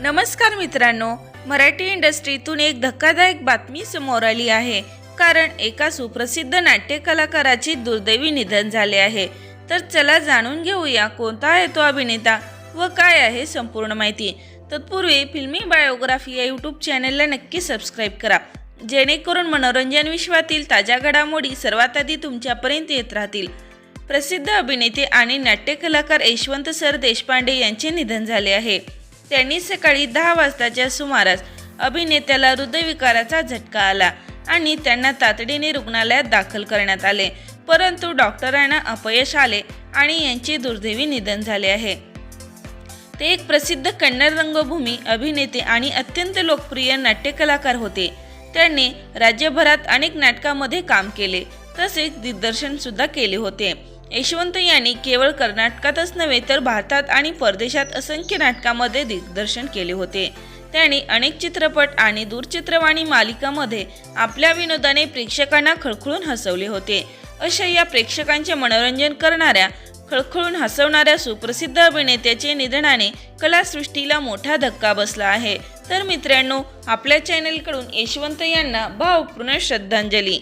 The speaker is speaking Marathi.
नमस्कार मित्रांनो मराठी इंडस्ट्रीतून एक धक्कादायक बातमी समोर आली आहे. कारण एका सुप्रसिद्ध नाट्य कलाकाराचे दुर्दैवी निधन झाले आहे. तर चला जाणून घेऊया कोणता आहे तो अभिनेता व काय आहे संपूर्ण माहिती. तत्पूर्वी फिल्मी बायोग्राफी या यूट्यूब चॅनलला नक्की सबस्क्राईब करा. जेणेकरून मनोरंजन विश्वातील ताज्या घडामोडी सर्वात आधी तुमच्यापर्यंत येत राहतील. प्रसिद्ध अभिनेते आणि नाट्य कलाकार यशवंत सर देशपांडे यांचे निधन झाले आहे. त्यांनी सकाळी दहा वाजताच्या सुमारास अभिनेत्याला हृदयविकाराचा झटका आला आणि त्यांना तातडीने रुग्णालयात दाखल करण्यात आले. परंतु डॉक्टरांना अपयश आले आणि यांचे दुर्दैवी निधन झाले आहे. ते एक प्रसिद्ध कन्नड रंगभूमी अभिनेते आणि अत्यंत लोकप्रिय नाट्यकलाकार होते. त्यांनी राज्यभरात अनेक नाटकामध्ये काम केले तसेच दिग्दर्शन सुद्धा केले होते. यशवंत यांनी केवळ कर्नाटकातच नव्हे तर भारतात आणि परदेशात असंख्य नाटकामध्ये दिग्दर्शन केले होते. त्यांनी अनेक चित्रपट आणि दूरचित्रवाणी मालिकामध्ये आपल्या विनोदाने प्रेक्षकांना खळखळून हसवले होते. अशा या प्रेक्षकांचे मनोरंजन करणाऱ्या खळखळून हसवणाऱ्या सुप्रसिद्ध अभिनेत्याचे निधनाने कलासृष्टीला मोठा धक्का बसला आहे. तर मित्रांनो आपल्या चॅनलकडून यशवंत यांना भावपूर्ण श्रद्धांजली.